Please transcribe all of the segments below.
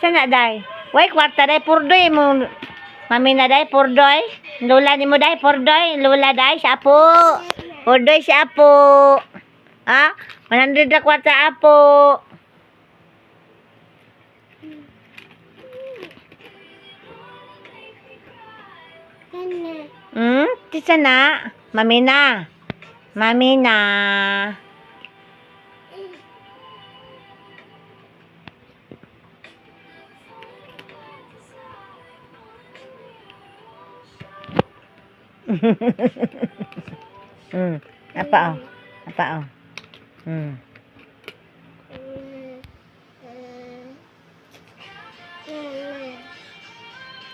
Sana day. Way kwarta day purdoy mo. Mami na day purdoy. Lola ni mo day purdoy. Lola day sa apo. Purdoy sa apo. Ha? 100 na kwarta apo. Hmm? Tisa na. Mami na. Mami na. hmm. Apa oh? Apa oh? Hmm.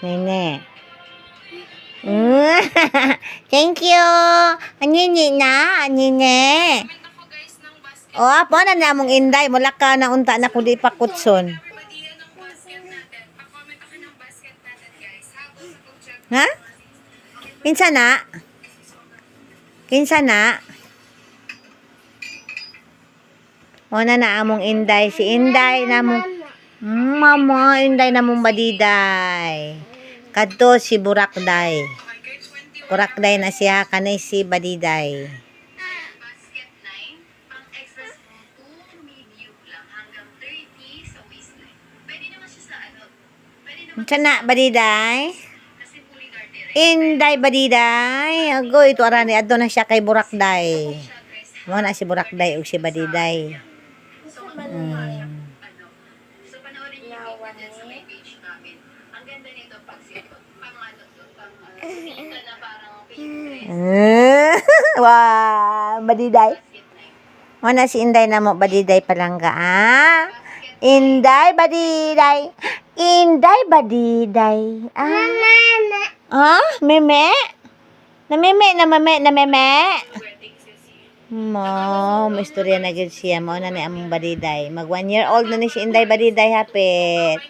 Nene. Mm. Thank you. Anini na, anini. ng basket. O, apo na namong inday. Mula ka na unta na kundi pakutson. Everybody yan Kinsa na? Kinsa na? O na na among inday. Si inday namong... Mm, Mama, inday namong badiday. Kadto si Burakday. Okay, 21 Burakday na siya. Kanay si badiday. basket 9. Pang extra small 2 medium lang hanggang 30 sa waistline. Pwede naman siya sa. Pwede naman Kinsa na, badiday? Inday badiday. Agoy, ito arani. Adto na siya kay Burakday. Mo na si Burakday ug si badiday. Mm. Wow, badiday. Basket 9. Mo na si Inday na mo badiday palangga ah. Inday badiday. Inday badiday. Ah. Ah, meme. Na meme, na meme, na meme. Wedding sisi. Mo, may istorya na gid siya mo na ni among badiday. Mag one year old na ni si Inday badiday hapit.